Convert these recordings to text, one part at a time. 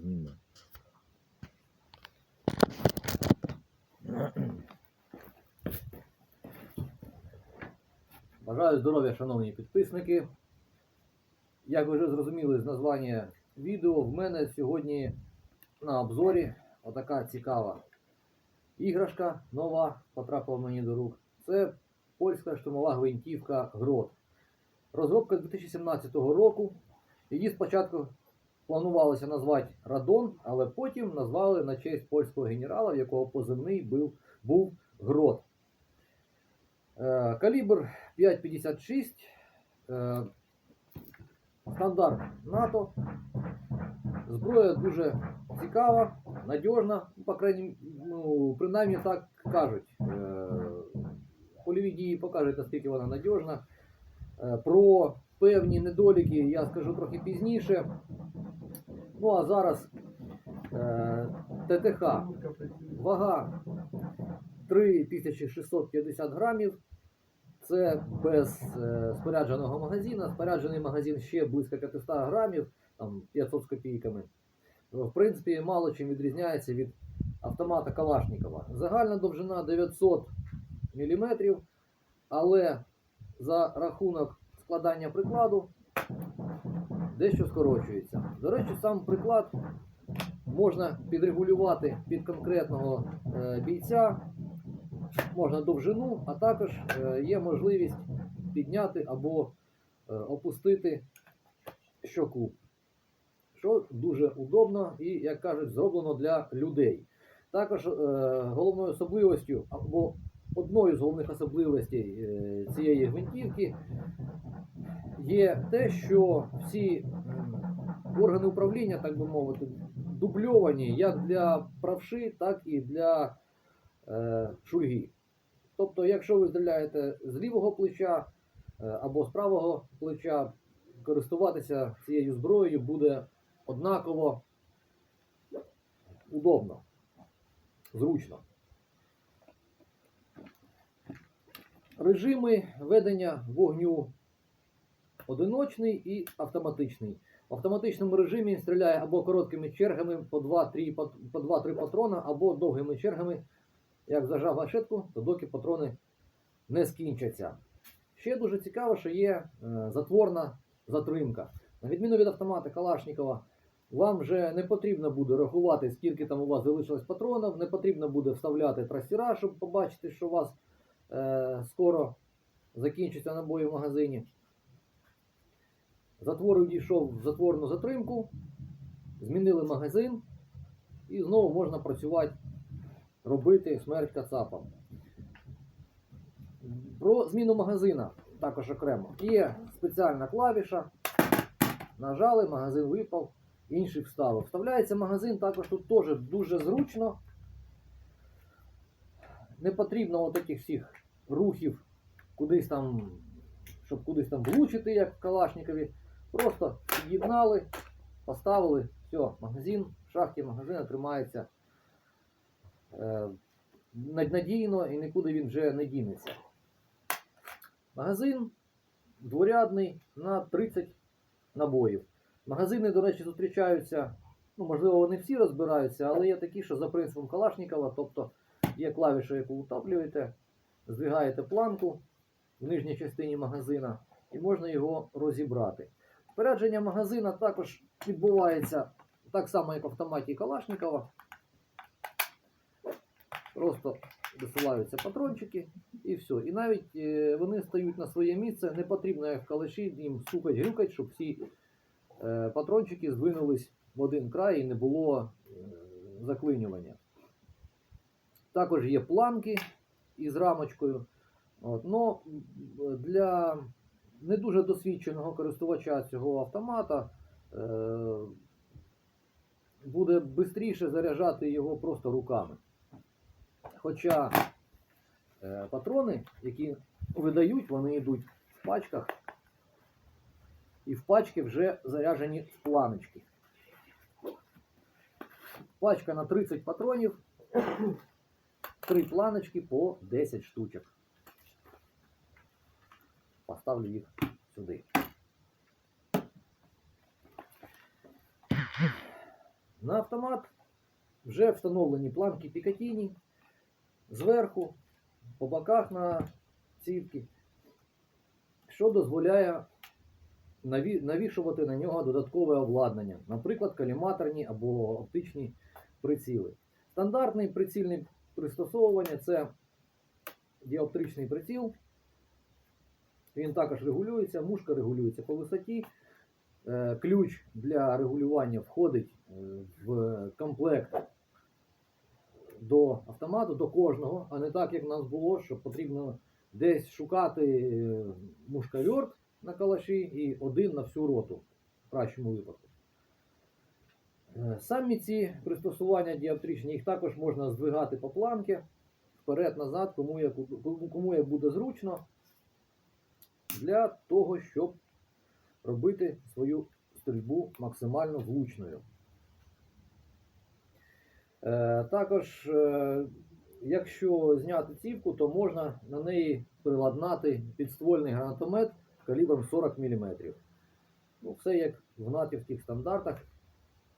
зніме. Бажаю здоров'я, шановні підписники. Як ви вже зрозуміли з названня відео, в мене сьогодні на обзорі отака цікава іграшка нова потрапила мені до рук. Це польська штурмова гвинтівка Грот. Розробка 2017 року. Її спочатку планувалося назвати Радон, але потім назвали на честь польського генерала, в якого позивний був, був Грот. Е, Калібр 5,56. е, Стандарт НАТО. Зброя дуже цікава, надіжна, ну, по крайній, ну, принаймні так кажуть. Е, Польові дії покажуть, наскільки вона надіжна. Про певні недоліки я скажу трохи пізніше. Ну а зараз е, ТТХ. Вага 3650 грамів. Це без е, спорядженого магазина. Споряджений магазин ще близько 500 грамів, там 500 з копійками. В принципі, мало чим відрізняється від автомата Калашникова. Загальна довжина 900 мм, але за рахунок складання прикладу дещо скорочується. До речі, сам приклад можна підрегулювати під конкретного е, бійця, можна довжину, а також е, є можливість підняти або е, опустити щоку, що дуже удобно і, як кажуть, зроблено для людей. Також головною особливостю або одною з головних особливостей цієї гвинтівки є те, що всі органи управління, так би мовити, дубльовані як для правши, так і для е, шульги. Тобто, якщо ви стріляєте з лівого плеча е, або з правого плеча, користуватися цією зброєю буде однаково удобно, зручно. Режими ведення вогню одиночний і автоматичний. В автоматичному режимі стріляє або короткими чергами по 2-3 пат- по 2-3 патрона, або довгими чергами. Як зажав гашетку, то доки патрони не скінчаться. Ще дуже цікаво, що є е, затворна затримка. На відміну від автомата Калашникова, вам вже не потрібно буде рахувати, скільки там у вас залишилось патронів, не потрібно буде вставляти трасіра, щоб побачити, що у вас е, скоро закінчаться набої в магазині. Затвор увійшов в затворну затримку, змінили магазин, і знову можна працювати, робити смерть кацапам. Про зміну магазина також окремо. Є спеціальна клавіша. Нажали, магазин випав, інший вставив. Вставляється магазин також тут теж дуже зручно. Не потрібно от таких всіх рухів, кудись там, щоб кудись там влучити, як в Калашникові. Просто під'єднали, поставили, все, магазин, в шахті магазина тримається е, надійно і нікуди він вже не дінеться. Магазин дворядний на 30 набоїв. Магазини, до речі, зустрічаються, ну, можливо, вони всі розбираються, але є такі, що за принципом Калашникова, тобто є клавіша, яку утоплюєте, здвигаєте планку в нижній частині магазина і можна його розібрати. Спорядження магазина також відбувається так само, як в автоматі Калашникова. Просто висилаються патрончики і все. І навіть е, вони стають на своє місце, не потрібно як калаші їм стукать, грюкать, щоб всі е, патрончики здвинулись в один край і не було е, заклинювання. Також є планки із рамочкою. От, но для не дуже досвідченого користувача цього автомата е, буде швидше заряджати його просто руками. Хоча е, патрони, які видають, вони йдуть в пачках, і в пачки вже заряджені планочки. Пачка на 30 патронів, три планочки по 10 штучок. Поставлю їх сюди. На автомат вже встановлені планки Пікатіні зверху, по боках на цівки, що дозволяє навішувати на нього додаткове обладнання, наприклад, каліматорні або оптичні приціли. Стандартний прицільний пристосовування це діоптричний приціл. Він також регулюється, мушка регулюється по висоті. Е, Ключ для регулювання входить е, в комплект до автомату, до кожного, а не так, як в нас було, що потрібно десь шукати е, на калаші і один на всю роту, в кращому випадку. Самі ці пристосування діоптричні, їх також можна здвигати по планки вперед-назад, кому як, кому як буде зручно, для того, щоб робити свою стрільбу максимально влучною. Е, Також, е, якщо зняти цівку, то можна на неї приладнати підствольний гранатомет калібром 40 мм. Ну, все як в натівських стандартах.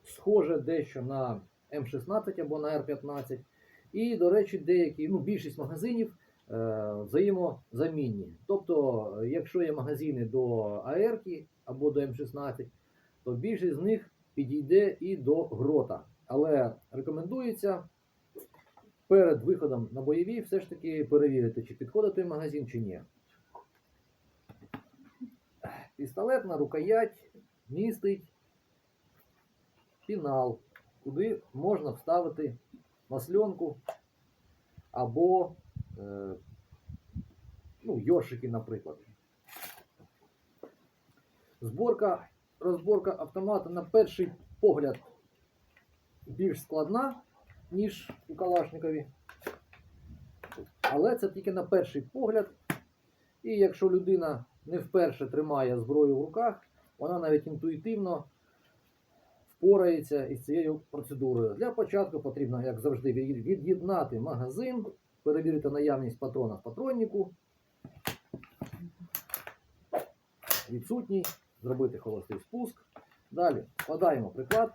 Схоже дещо на М16 або на Р15. І, до речі, деякі, ну, більшість магазинів взаємозамінні. Тобто, е, якщо є магазини до АР або до М16, то більшість з них підійде і до грота. Але рекомендується перед виходом на бойові все ж таки перевірити, чи підходить той магазин, чи ні. Пістолетна рукоять містить фінал, куди можна вставити масленку або е, ну, йоршики, наприклад. Зборка, розборка автомата на перший погляд більш складна, ніж у Калашникові. Але це тільки на перший погляд. І якщо людина не вперше тримає зброю в руках, вона навіть інтуїтивно впорається із цією процедурою. Для початку потрібно, як завжди, від'єднати магазин, перевірити наявність патрона в патроннику. Відсутній, зробити холостий спуск. Далі складаємо приклад.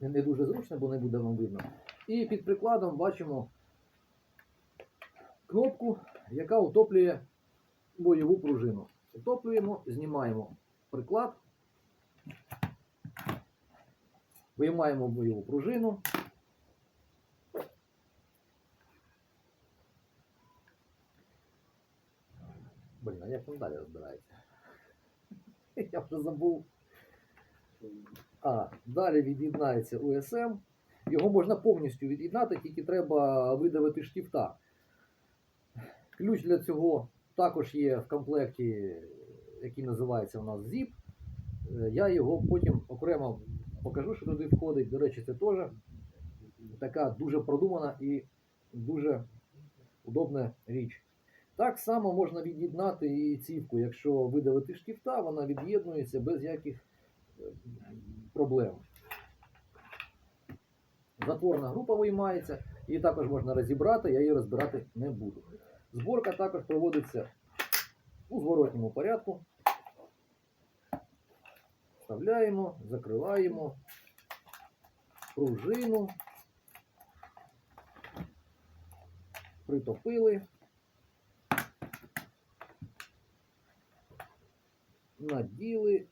Не дуже зручно, бо не буде вам видно. І під прикладом бачимо кнопку, яка утоплює бойову пружину. Утоплюємо, знімаємо приклад, виймаємо бойову пружину. Як там далі розбирається? Я вже забув. А, далі від'єднається USM. Його можна повністю від'єднати, тільки треба видавити штифта. Ключ для цього також є в комплекті, який називається у нас ZIP. Е, Я його потім окремо покажу, що туди входить. До речі, це теж така дуже продумана і дуже удобна річ. Так само можна від'єднати і цівку. Якщо видавити штифта, вона від'єднується без яких е, проблем. Затворна група виймається, її також можна розібрати, я її розбирати не буду. Зборка також проводиться у зворотньому порядку. Вставляємо, закриваємо пружину, притопили, наділи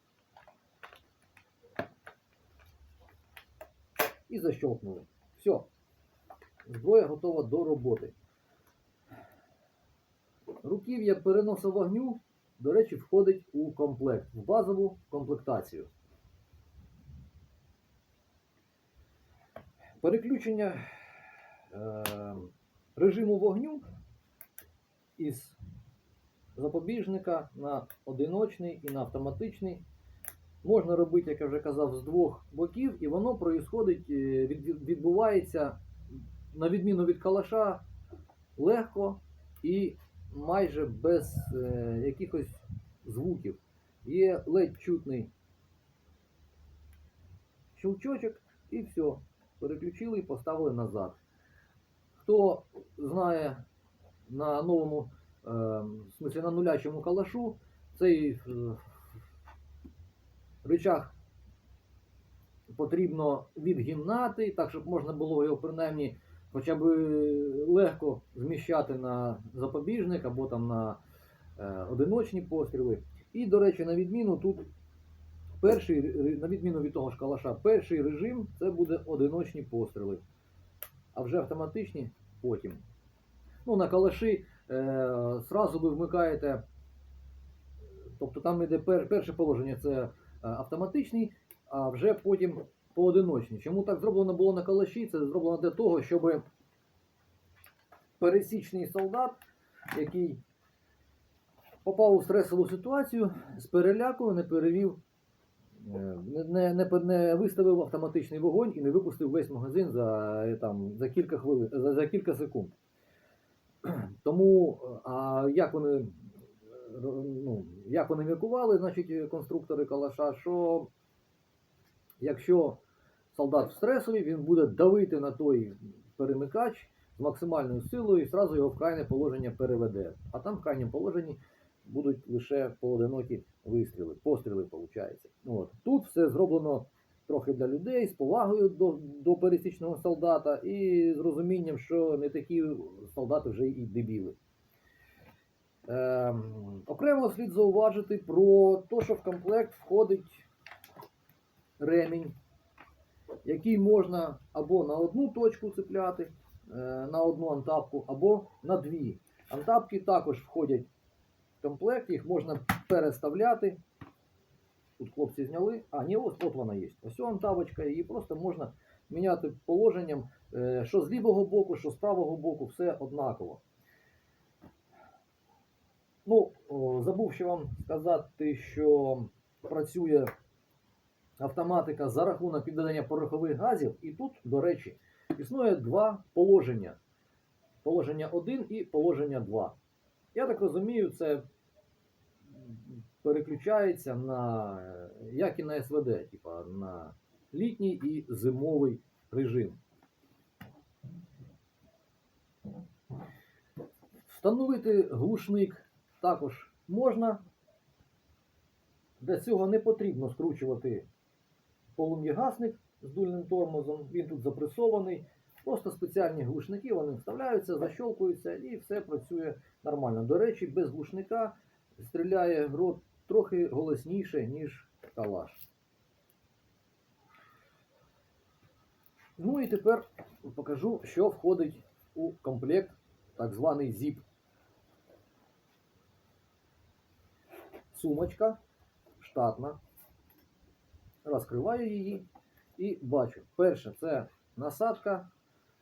і защелкнули. Все. Зброя готова до роботи. Руків'я переносу вогню, до речі, входить у комплект, в базову комплектацію. Переключення е, режиму вогню із запобіжника на одиночний і на автоматичний можна робити, як я вже казав, з двох боків, і воно е, від- від- відбувається, на відміну від калаша, легко і майже без е, якихось звуків. Є ледь чутний щелчочок і все. Переключили і поставили назад. Хто знає на новому, в смысле на нулячому калашу, цей е, рычаг потрібно відгинати, так щоб можна було його принаймні хоча б легко зміщати на запобіжник або там на е, одиночні постріли. І, до речі, на відміну тут перший, на відміну від того ж калаша, перший режим це буде одиночні постріли, а вже автоматичні потім. Ну, на калаші е, зразу ви вмикаєте, тобто там йде пер, перше положення це е, автоматичний, а вже потім поодиночні. Чому так зроблено було на калаші? Це зроблено для того, щоб пересічний солдат, який попав у стресову ситуацію, з переляку не перевів, е, не, не, не, не виставив автоматичний вогонь і не випустив весь магазин за, е, там, за, кілька, хвилин, за, за кілька секунд. Тому, е, а як вони, е, ну, як вони міркували, значить, е, конструктори Калаша, що якщо солдат в стресові, він буде давити на той перемикач з максимальною силою і зразу його в крайнє положення переведе. А там в крайньому положенні будуть лише поодинокі вистріли, постріли, виходить. От. Тут все зроблено трохи для людей з повагою до, до пересічного солдата і з розумінням, що не такі солдати вже і дебіли. Ем, окремо слід зауважити про те, що в комплект входить ремінь, який можна або на одну точку цепляти, е, на одну антапку, або на дві. Антапки також входять в комплект, їх можна переставляти. Тут хлопці зняли. А, ні, ось от вона є. Ось ця антапочка, її просто можна міняти положенням, е, що з лівого боку, що з правого боку, все однаково. Ну, забув ще вам сказати, що працює автоматика за рахунок підведення порохових газів. І тут, до речі, існує два положення: положення 1 і положення 2. Я так розумію, це переключається на як і на СВД, типа на літній і зимовий режим. Встановити глушник також можна. Для цього не потрібно скручувати полум'ягасник з дульним тормозом, він тут запресований. Просто спеціальні глушники, вони вставляються, защолкуються і все працює нормально. До речі, без глушника стріляє грот трохи голосніше, ніж калаш. Ну і тепер покажу, що входить у комплект так званий ZIP. Сумочка штатна. Розкриваю її і бачу. Перше, це насадка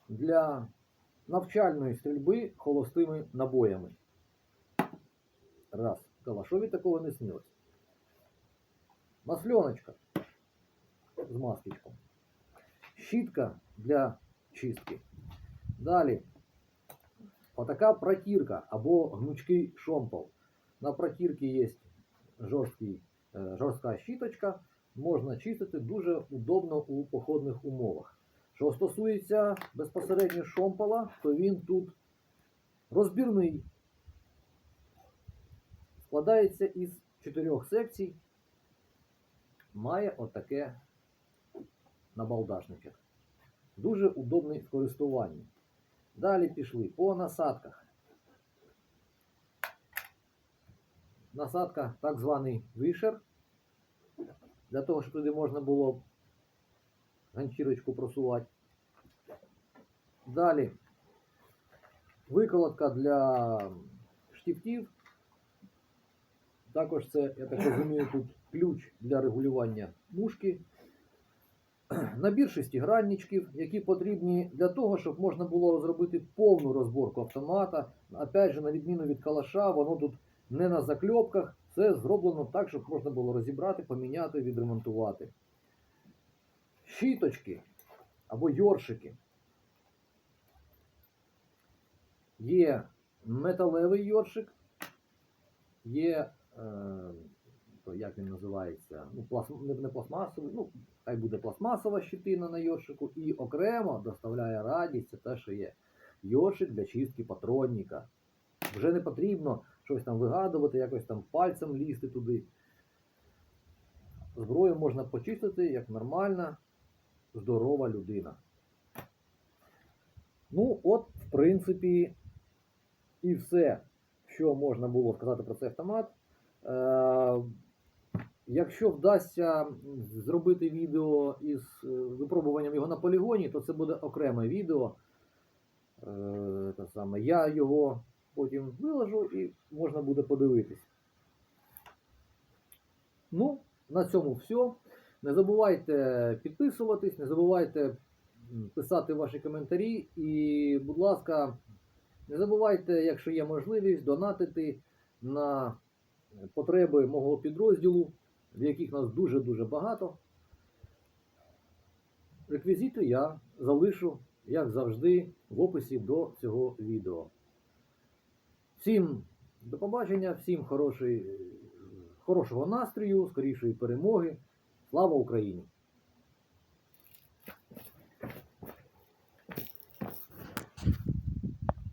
для навчальної стрільби холостими набоями. Раз. Калашові такого не снилось. Масльоночка з масличком. Щітка для чистки. Далі. Отака протірка або гнучкий шомпол. На протірці є жорсткий, е, жорстка щіточка. Можна чистити дуже удобно у походних умовах. Що стосується безпосередньо шомпола, то він тут розбірний. Складається із чотирьох секцій. Має отаке набалдашничок. Дуже удобний в користуванні. Далі пішли по насадках. Насадка так званий вишер. Для того, щоб туди можна було ганчірочку просувати. Далі виколотка для штифтів. Також це, я так розумію, тут ключ для регулювання мушки. Набір шестигранничків, які потрібні для того, щоб можна було зробити повну розборку автомата. Опять же, на відміну від калаша, воно тут не на закльопках. Це зроблено так, щоб можна було розібрати, поміняти, відремонтувати. Щіточки або йоршики. Є металевий йоршик, є, то як він називається, ну, пласт, не, пластмасовий, ну, хай буде пластмасова щитина на йоршику, і окремо доставляє радість, це те, що є йоршик для чистки патронника. Вже не потрібно щось там вигадувати, якось там пальцем лізти туди. Зброю можна почистити як нормально, здорова людина. Ну, от, в принципі, і все, що можна було сказати про цей автомат. Е, якщо вдасться зробити відео із е, випробуванням його на полігоні, то це буде окреме відео. Е, те саме. Я його потім виложу і можна буде подивитись. Ну, на цьому все. Не забувайте підписуватись, не забувайте писати ваші коментарі. І, будь ласка, не забувайте, якщо є можливість, донатити на потреби мого підрозділу, в яких нас дуже-дуже багато. Реквізити я залишу, як завжди, в описі до цього відео. Всім до побачення, всім хорошої, хорошого настрою, скорішої перемоги. Слава Україні!